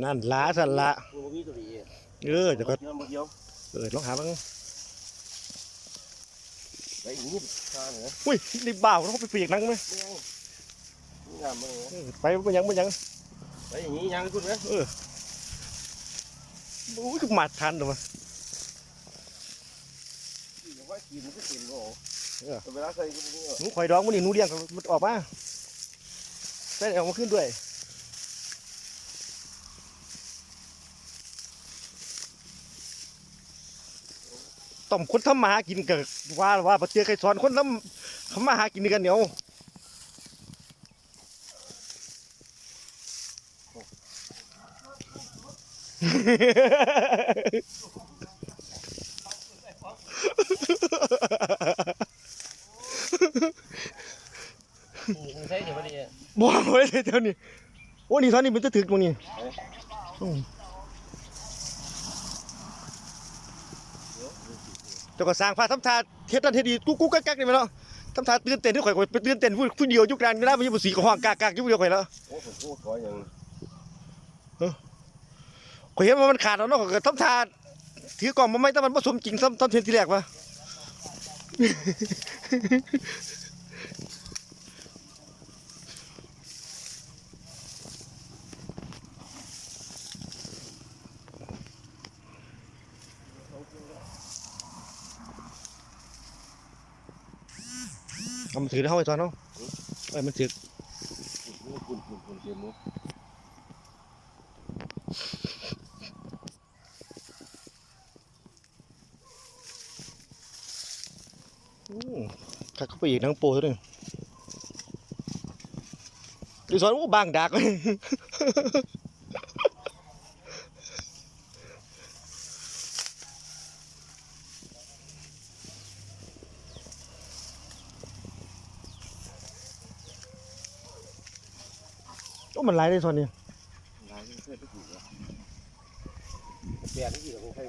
นั่นล้าสันละกูบ่มีตัวดีเออเดี๋ยวก็เดียวบ่เดียวเออลองหาบ้างไอ้นี่ข้าเนี่ยอุ้ยนี่บ่าวเขาไปเปียกนังไหมไม่ยังนี่งามมึงเออไปมันยังมันยังไปอย่างนี้ยังคุณไหมอุ้ยคือหมาดทันเหรอวะขี่ว่าขี่มันก็เต็มโอ้เออแต่เวลาใส่ก็ไม่เออหนูข่อยดองมันนี่หนูเลี้ยงมันออกมาใส่เอามาขึ้นด้วย ต้มคนทำมาหากินกับว่าว่าปเจอใครสอนคนทำทำมาหากินกันเหนียวมึงใส่เดี๋ยวพอดีบ่ไว้เลยเท่านี้โอ้นี่ท่อนนี้มันจะถึกตรงนี้อืมเจ้าก็สร้างพาทำทาเฮ็ดนั่นเฮ็ดดีกุ๊กกุ๊กกักกักนี่แม่นเนาะทำทาตื่นเต้นที่ข่อยข่อยไปตื่นเต้นผู้ผู้เดียวอยู่กลางเวลามันอยู่บ่สีก็ห้องกากกากอยู่ผู้เดียวข่อยแล้วโอ้ผมพูดขออย่างข่อยเห็นว่ามันขาดแล้วเนาะข่อยก็ทำทาถือกล่องมาไม่แต่มันบ่สมจริงซ้ำซ้ำเทียนที่แรกวะ เอามันถือเข้าไปตอนเนาะเอ้ยมันถือคุณคุณคุณเต็มมุกอืมคักเข้าไปอีกนังโปซะด้วยดิสอนว่าบางดักโอ้ มันหลายได้ส่วนนี้ลายเสื้อไปถูกแล้วแปดนี่กี่ของใคร